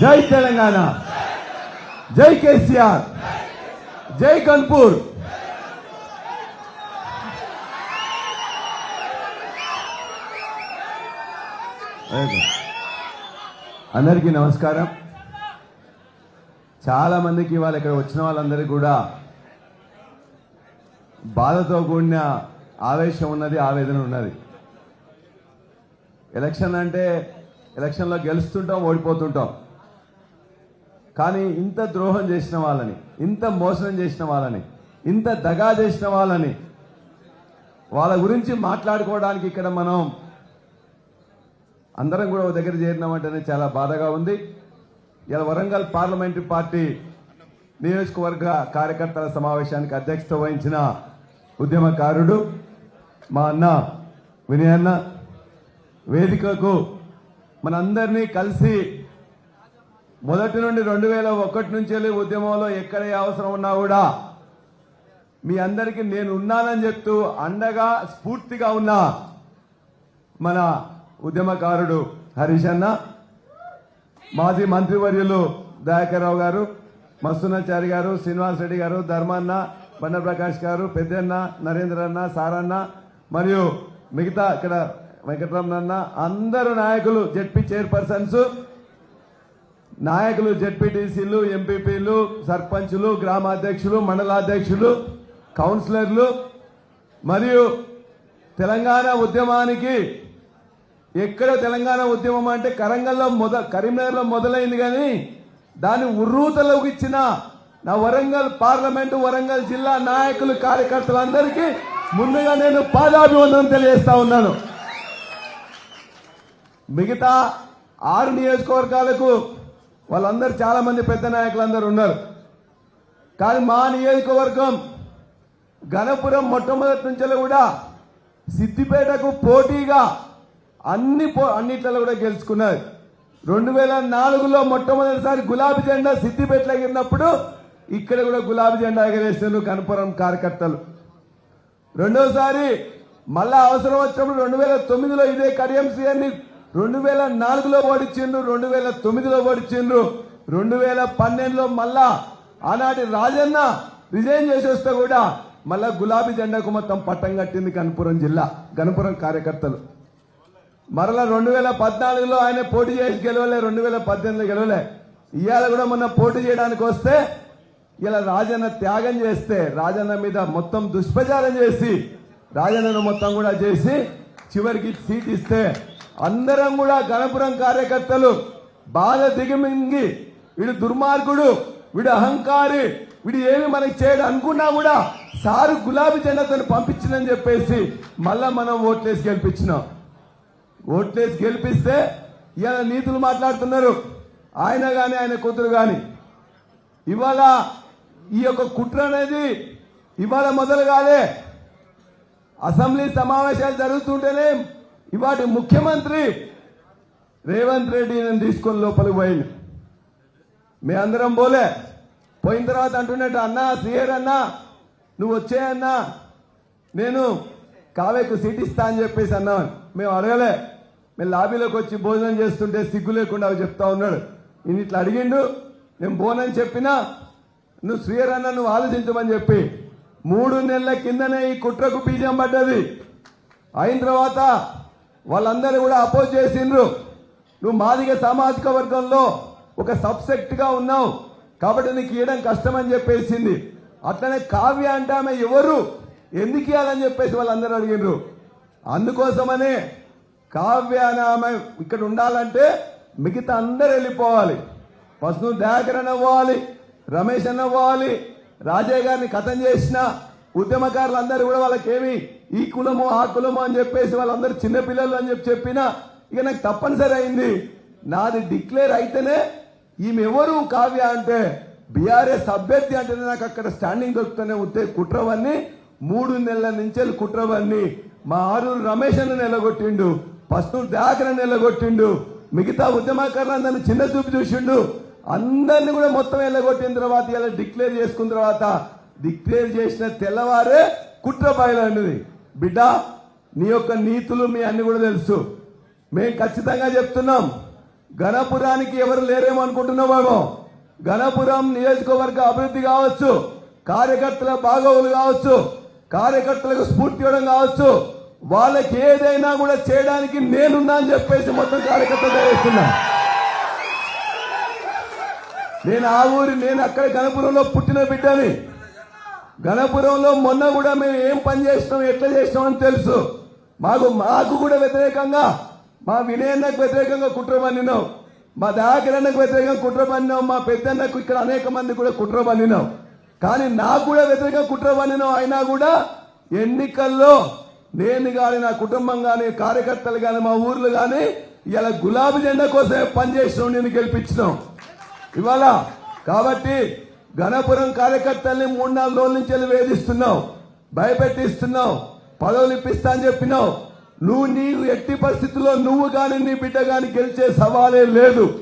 జై తెలంగాణ. జై కేసీఆర్. జై కన్పూర్. అందరికీ నమస్కారం. చాలా మందికి ఇవాళ ఇక్కడ వచ్చిన వాళ్ళందరికీ కూడా బాధతో కూడిన ఆవేశం ఉన్నది ఆవేదన ఉన్నది. ఎలక్షన్ అంటే ఎలక్షన్లో గెలుస్తుంటాం ఓడిపోతుంటాం. కానీ ఇంత ద్రోహం చేసిన వాళ్ళని ఇంత మోసం చేసిన వాళ్ళని ఇంత దగా చేసిన వాళ్ళని వాళ్ళ గురించి మాట్లాడుకోవడానికి ఇక్కడ మనం అందరం కూడా ఒక దగ్గర చేరినామంటేనే చాలా బాధగా ఉంది. ఇలా వరంగల్ పార్లమెంటరీ పార్టీ నియోజకవర్గ కార్యకర్తల సమావేశానికి అధ్యక్షత వహించిన ఉద్యమకారుడు మా అన్న వినయన్న వేదికకు మనందరినీ కలిసి మొదటి నుండి రెండు వేల ఒకటి నుంచి వెళ్ళి ఉద్యమంలో ఎక్కడ ఏ అవసరం ఉన్నా కూడా మీ అందరికీ నేను ఉన్నానని చెప్తూ అండగా స్ఫూర్తిగా ఉన్న మన ఉద్యమకారుడు హరీష్ అన్న మాజీ మంత్రివర్యులు దయాకర్రావు గారు మస్తునాచారి గారు శ్రీనివాస్ రెడ్డి గారు ధర్మన్న బండప్రకాష్ గారు పెద్దన్న నరేంద్ర అన్న సారన్న మరియు మిగతా ఇక్కడ వెంకటరమణ అన్న అందరూ నాయకులు జెడ్పీ చైర్పర్సన్స్ నాయకులు జెడ్పీటీసీలు ఎంపీపీలు సర్పంచులు గ్రామాధ్యక్షులు మండలాధ్యక్షులు కౌన్సిలర్లు మరియు తెలంగాణ ఉద్యమానికి ఎక్కడ తెలంగాణ ఉద్యమం అంటే కరంగల్లో మొద కరీంనగర్లో మొదలైంది కానీ దాన్ని ఉర్రూతలోకి ఇచ్చిన నా వరంగల్ పార్లమెంటు వరంగల్ జిల్లా నాయకులు కార్యకర్తలందరికీ ముందుగా నేను పాదాభివందనం తెలియజేస్తా ఉన్నాను. మిగతా ఆరు నియోజకవర్గాలకు వాళ్ళందరూ చాలా మంది పెద్ద నాయకులందరూ ఉన్నారు. కానీ మా నియోజకవర్గం గణపురం మొట్టమొదటి నుంచి కూడా సిద్దిపేటకు పోటీగా అన్ని పో- అన్నిట్లలో కూడా గెలుచుకున్నారు. రెండు వేల నాలుగులో మొట్టమొదటిసారి గులాబీ జెండా సిద్దిపేటలో ఎగిరినప్పుడు ఇక్కడ కూడా గులాబీ జెండా ఎగరేసారు గణపురం కార్యకర్తలు. రెండోసారి మళ్ళా అవసరం వచ్చినప్పుడు రెండు వేల తొమ్మిదిలో ఇదే కడియం సీఎన్ని రెండు వేల నాలుగులో ఓడిచ్చిండ్రు రెండు వేల తొమ్మిదిలో ఓడిచ్చిండ్రు రెండు వేల పన్నెండులో మళ్ళా ఆనాటి రాజన్న రిజైన్ చేసేస్తే వస్తే కూడా మళ్ళా గులాబీ జెండాకు మొత్తం పట్టం కట్టింది గణపురం జిల్లా గణపురం కార్యకర్తలు. మరలా రెండు వేల పద్నాలుగులో ఆయన పోటీ చేసి గెలవలే రెండు వేల పద్దెనిమిదిలో గెలవలే. ఇవాళ కూడా మొన్న పోటీ చేయడానికి వస్తే ఇలా రాజన్న త్యాగం చేస్తే రాజన్న మీద మొత్తం దుష్ప్రచారం చేసి రాజన్నను మొత్తం కూడా చేసి చివరికి సీట్ ఇస్తే అందరం కూడా గణపురం కార్యకర్తలు బాధ దిగమింగి వీడు దుర్మార్గుడు వీడు అహంకారి వీడు ఏమి మనకి చేయడు అనుకున్నా కూడా సారు గులాబీ జెండాతో పంపించిందని చెప్పేసి మళ్ళా మనం ఓట్లేసి గెలిపించినాం. ఓట్లేసి గెలిపిస్తే ఇవాళ నీతులు మాట్లాడుతున్నారు. ఆయన గాని ఆయన కూతురు గాని. ఇవాళ ఈ యొక్క కుట్ర అనేది ఇవాళ మొదలు కాలే. అసెంబ్లీ సమావేశాలు జరుగుతుంటేనే ఇవాటి ముఖ్యమంత్రి. రేవంత్ రెడ్డి నేను తీసుకొని లోపలికి పోయింది మీ అందరం పోలే. పోయిన తర్వాత అంటున్నట్టు అన్నా శ్రీహర్ అన్నా నువ్వు వచ్చేయన్నా నేను కావేకు సీట్ ఇస్తా అని చెప్పేసి అన్నామని మేము అడగలే. మేము లాబీలోకి వచ్చి భోజనం చేస్తుంటే సిగ్గు లేకుండా అవి చెప్తా ఉన్నాడు. నేను ఇట్లా అడిగిండు నేను బోనని చెప్పినా నువ్వు శ్రీహర్ అన్న నువ్వు ఆలోచించమని చెప్పి. మూడు నెలల కిందనే ఈ కుట్రకు బీజం పడ్డది. అయిన తర్వాత వాళ్ళందరూ కూడా అపోజ్ చేసిండ్రు. నువ్వు మాదిగ సామాజిక వర్గంలో ఒక సబ్సెక్ట్గా ఉన్నావు. కాబట్టి నీకు ఇవ్వడం కష్టమని చెప్పేసింది. అట్లనే కావ్య అంటే ఆమె ఎవరు? ఎందుకు ఇవ్వాలని చెప్పేసి వాళ్ళందరూ అడిగిండ్రు. అందుకోసమనే కావ్య అని ఆమె ఇక్కడ ఉండాలంటే మిగతా అందరు వెళ్ళిపోవాలి. ఫస్ట్ నువ్వు దయాకర్ రమేష్ అన్న పోవాలి రాజయ్య గారిని కథం చేసిన ఉద్యమకారులు అందరూ కూడా వాళ్ళకేమి ఈ కులము ఆ కులము అని చెప్పేసి వాళ్ళందరూ చిన్నపిల్లలు అని చెప్పి చెప్పినా ఇక నాకు తప్పనిసరి అయింది. నాది డిక్లేర్ అయితేనే ఈమె ఎవరు కావ్య అంటే బీఆర్ఎస్ అభ్యర్థి అంటేనే నాకు అక్కడ స్టాండింగ్ దొరుకుతూనే ఉంటే కుట్రవన్నీ మూడు నెలల నుంచి కుట్రవన్నీ. మా ఆరూరు రమేష్ అన్న నిలగొట్టిండు పస్తు దాకర నిలగొట్టిండు మిగతా ఉద్యమకారులందరినీ చిన్న చూపు చూసిండు. అందరిని కూడా మొత్తం వెళ్ళగొట్టిన తర్వాత ఇలా డిక్లేర్ చేసుకున్న తర్వాత డిక్లేర్ చేసిన తెల్లవారే కుట్ర బయలుండేది బిడ్డ నీ యొక్క నీతులు మీ అన్ని కూడా తెలుసు. మేము ఖచ్చితంగా చెప్తున్నాం గణపురానికి ఎవరు లేరేమో అనుకుంటున్నామేమో ఘనపురం నియోజకవర్గ అభివృద్ధి కావచ్చు కార్యకర్తల భాగవులు కావచ్చు కార్యకర్తలకు స్ఫూర్తి ఇవ్వడం కావచ్చు. వాళ్ళకి ఏదైనా కూడా చేయడానికి నేనున్నా అని చెప్పేసి మొత్తం కార్యకర్తలు చేస్తున్నా నేను ఆ ఊరి నేను అక్కడ గణపురంలో పుట్టిన బిడ్డని. గణపురంలో మొన్న కూడా మేము ఏం పని చేసినాం ఎట్లా చేసినాం అని తెలుసు. మాకు మాకు కూడా వ్యతిరేకంగా మా వినయన్నకు వ్యతిరేకంగా కుట్ర పన్నినాం. మా దాకరన్నకు వ్యతిరేకంగా కుట్ర పన్నినాం. మా పెద్దన్నకు ఇక్కడ అనేక మంది కూడా కుట్ర పన్నినాం. కానీ నాకు కూడా వ్యతిరేకంగా కుట్ర పన్నినాం. అయినా కూడా ఎన్నికల్లో నేను కానీ నా కుటుంబం కానీ కార్యకర్తలు కానీ మా ఊర్లు కానీ ఇలా గులాబీ జెండా కోసమే పనిచేసినాం నేను గెలిపించినాం. ఇవాళ కాబట్టి గణపురం కార్యకర్తల్ని మూడు నాలుగు రోజుల నుంచి వెళ్ళి వేధిస్తున్నావు. భయపెట్టిస్తున్నావు. పదవులు ఇప్పిస్తా అని చెప్పినావు. నువ్వు నీవు ఎట్టి పరిస్థితుల్లో నువ్వు కానీ నీ బిడ్డ కానీ గెలిచే సవాలే లేదు.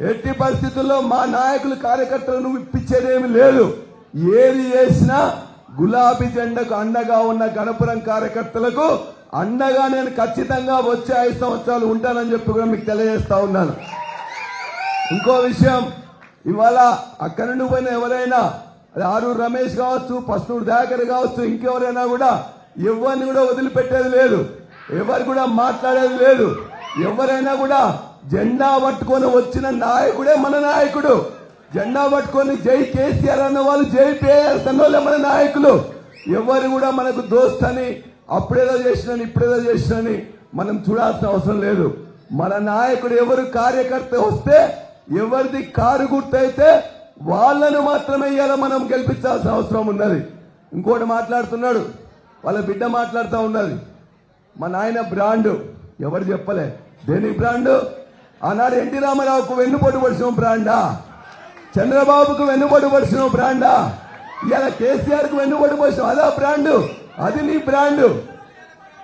ఎట్టి పరిస్థితుల్లో మా నాయకులు కార్యకర్తలు నువ్వు ఇప్పించేదేమి లేదు. ఏది చేసినా గులాబీ జెండకు అండగా ఉన్న గణపురం కార్యకర్తలకు అండగా నేను ఖచ్చితంగా వచ్చే ఐదు సంవత్సరాలు ఉంటానని చెప్పి కూడా మీకు తెలియజేస్తా ఉన్నాను. ఇంకో విషయం ఇవాళ అక్కడి నుండి పోయిన ఎవరైనా అది ఆరు రమేష్ కావచ్చు పస్తూరు దాకర్ కావచ్చు ఇంకెవరైనా కూడా ఎవరిని కూడా వదిలిపెట్టేది లేదు. ఎవరు కూడా మాట్లాడేది లేదు. ఎవరైనా కూడా జెండా పట్టుకొని వచ్చిన నాయకుడే మన నాయకుడు. జెండా పట్టుకొని జై కేసీఆర్ అన్న వాళ్ళు జై పేఎస్ వాళ్ళే మన నాయకులు. ఎవరు కూడా మనకు దోస్తని అప్పుడేదో చేసినని ఇప్పుడేదో చేసినని మనం చూడాల్సిన అవసరం లేదు. మన నాయకుడు ఎవరు కార్యకర్త వస్తే ఎవరిది కారు గుర్తయితే వాళ్ళను మాత్రమే ఇవాళ మనం గెలిపించాల్సిన అవసరం ఉన్నది. ఇంకోటి మాట్లాడుతున్నాడు వాళ్ళ బిడ్డ మాట్లాడుతూ ఉన్నది. మా నాయన బ్రాండు ఎవరు చెప్పలే? దేని బ్రాండు? ఆనాడు ఎన్టీ రామారావుకు వెన్నుపోటు పడిచిన బ్రాండా? చంద్రబాబుకు వెన్నుపోటు పడిచిన బ్రాండా? ఇలా కేసీఆర్కు వెన్నుపోటు పడిచిన అదా బ్రాండు? అది నీ బ్రాండు.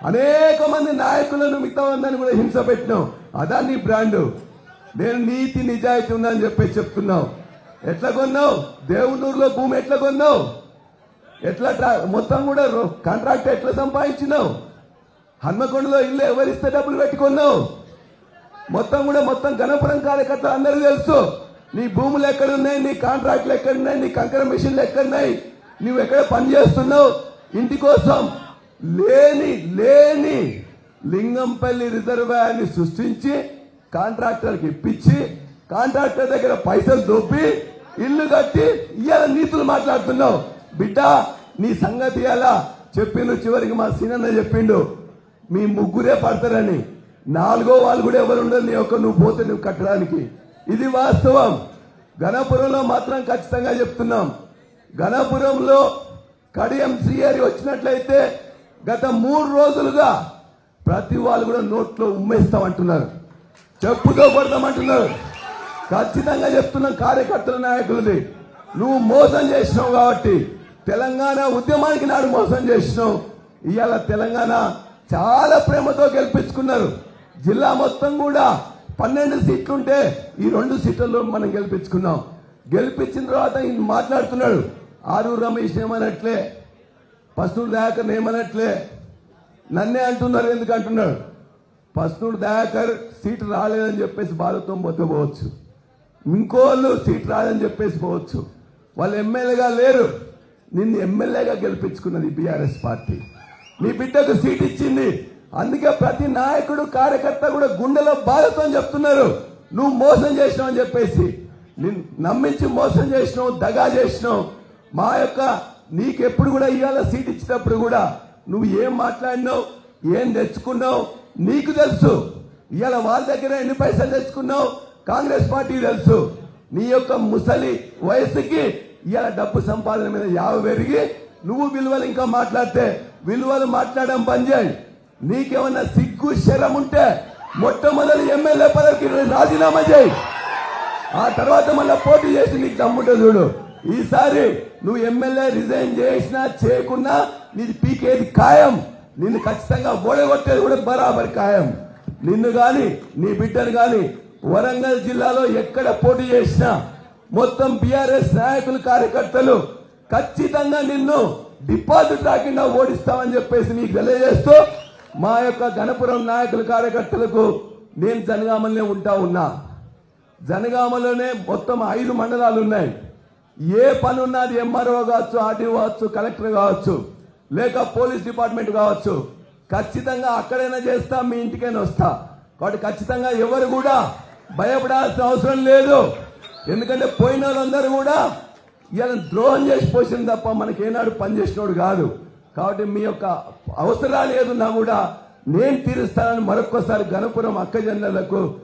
అనేక మంది నాయకులను మిగతా ఉందని కూడా హింస పెట్టినావు అదా నీ బ్రాండు. నేను నీతి నిజాయితీ ఉందని చెప్పి చెప్తున్నావు. ఎట్లా కొన్నావు? దేవునూరులో భూమి ఎట్లా కొన్నావు? ఎట్లా మొత్తం కూడా రో- కాంట్రాక్ట్ ఎట్లా సంపాదించినావు? హన్మకొండలో ఇల్లు ఎవరిస్తే డబ్బులు పెట్టుకున్నావు మొత్తం కూడా మొత్తం గణపురం కార్యకర్తలు అందరూ తెలుసు. నీ భూములు ఎక్కడున్నాయి? నీ కాంట్రాక్ట్లు ఎక్కడున్నాయి? నీ కంకర మిషన్లు ఎక్కడున్నాయి? నువ్వు ఎక్కడ పని చేస్తున్నావు? ఇంటి కోసం లేని లేని లింగంపల్లి రిజర్వాయర్ని సృష్టించి కాంట్రాక్టర్కి ఇప్పించి కాంట్రాక్టర్ దగ్గర పైసలు దొప్పి ఇల్లు కట్టి ఇవాళ నీతులు మాట్లాడుతున్నావు. బిడ్డ నీ సంగతి ఎలా? చెప్పిండు చివరికి మా సీనన్న చెప్పిండు మీ ముగ్గురే పడతారని. నాలుగో వాళ్ళు కూడా ఎవరు ఉండరు నీ యొక్క నువ్వు పోతే నువ్వు కట్టడానికి. ఇది వాస్తవం. ఘనపురంలో మాత్రం ఖచ్చితంగా చెప్తున్నాం. ఘనపురంలో కడియం శ్రీహరి వచ్చినట్లయితే గత మూడు రోజులుగా ప్రతి వాళ్ళు కూడా నోట్లో ఉమ్మేస్తామంటున్నారు. చెప్పుతో కొడతామంటున్నారు ఖచ్చితంగా చెప్తున్నాం కార్యకర్తల నాయకులది నువ్వు మోసం చేసినావు కాబట్టి తెలంగాణ ఉద్యమానికి నాడు మోసం చేసినావు. ఇవాళ తెలంగాణ చాలా ప్రేమతో గెలిపించుకున్నారు. జిల్లా మొత్తం కూడా పన్నెండు సీట్లుంటే ఈ రెండు సీట్లలో మనం గెలిపించుకున్నాం. గెలిపించిన తర్వాత ఈయన మాట్లాడుతున్నాడు ఆరు రమేష్ ఏమనట్లే పస్తూరు దాకా ఏమనట్లే నన్నే అంటున్నారు ఎందుకు అంటున్నాడు. పస్తూరు దయాకర్ సీటు రాలేదని చెప్పేసి బాధతో పోతే పోవచ్చు. ఇంకోళ్ళు సీట్ రాదని చెప్పేసి పోవచ్చు. వాళ్ళు ఎమ్మెల్యేగా లేరు. నిన్ను ఎమ్మెల్యేగా గెలిపించుకున్నది బీఆర్ఎస్ పార్టీ. నీ బిడ్డకు సీట్ ఇచ్చింది. అందుకే ప్రతి నాయకుడు కార్యకర్త కూడా గుండెలో బాధతో చెప్తున్నారు. నువ్వు మోసం చేసినావు అని చెప్పేసి. నిన్ను నమ్మించి మోసం చేసినావు దగా చేసినావు. మా యొక్క నీకెప్పుడు కూడా ఇవాళ సీట్ ఇచ్చినప్పుడు కూడా నువ్వు ఏం మాట్లాడినావు ఏం తెచ్చుకున్నావు నీకు తెలుసు. ఇవాళ వాళ్ళ దగ్గర ఎన్ని పైసలు తెచ్చుకున్నావు? కాంగ్రెస్ పార్టీ తెలుసు. నీ యొక్క ముసలి వయసుకి ఇవాళ డబ్బు సంపాదన మీద యావ పెరిగి నువ్వు విలువలు ఇంకా మాట్లాడితే విలువలు మాట్లాడడం బంద్ నీకేమన్నా సిగ్గు శరం ఉంటే మొట్టమొదటి ఎమ్మెల్యే పదవికి రాజీనామా చేయి. ఆ తర్వాత మళ్ళీ పోటీ చేసి నీకు దమ్ముంటే చూడు. ఈసారి నువ్వు ఎమ్మెల్యే రిజైన్ చేసినా చేయకున్నా నీది పీకేది ఖాయం. నిన్ను ఖచ్చితంగా ఓడగొట్టేది కూడా బరాబర్ ఖాయం. నిన్ను గాని నీ బిడ్డను గాని వరంగల్ జిల్లాలో ఎక్కడ పోటీ చేసినా మొత్తం బీఆర్ఎస్ నాయకులు కార్యకర్తలు ఖచ్చితంగా నిన్ను డిపాజిట్ రాకుండా ఓడిస్తామని చెప్పేసి నీకు తెలియజేస్తూ మా యొక్క గణపురం నాయకుల కార్యకర్తలకు నేను జనగామలోనే ఉంటా ఉన్నా. జనగామలోనే మొత్తం ఐదు మండలాలు ఉన్నాయి. ఏ పని ఉన్నది ఎంఆర్ఓ కావచ్చు ఆర్డీఓ కావచ్చు కలెక్టర్ కావచ్చు. లేక పోలీస్ డిపార్ట్మెంట్ కావచ్చు. ఖచ్చితంగా అక్కడైనా చేస్తా మీ ఇంటికైనా వస్తా. కాబట్టి ఖచ్చితంగా ఎవరు కూడా భయపడాల్సిన అవసరం లేదు. ఎందుకంటే పోయిన వాళ్ళందరూ కూడా ఇలా ద్రోహం చేసి పోసింది తప్ప మనకి ఏనాడు పనిచేసినోడు కాదు. కాబట్టి మీ యొక్క అవసరాలు ఏదున్నా కూడా నేను తీరుస్తానని మరొక్కసారి గణపురం అక్కజనులకు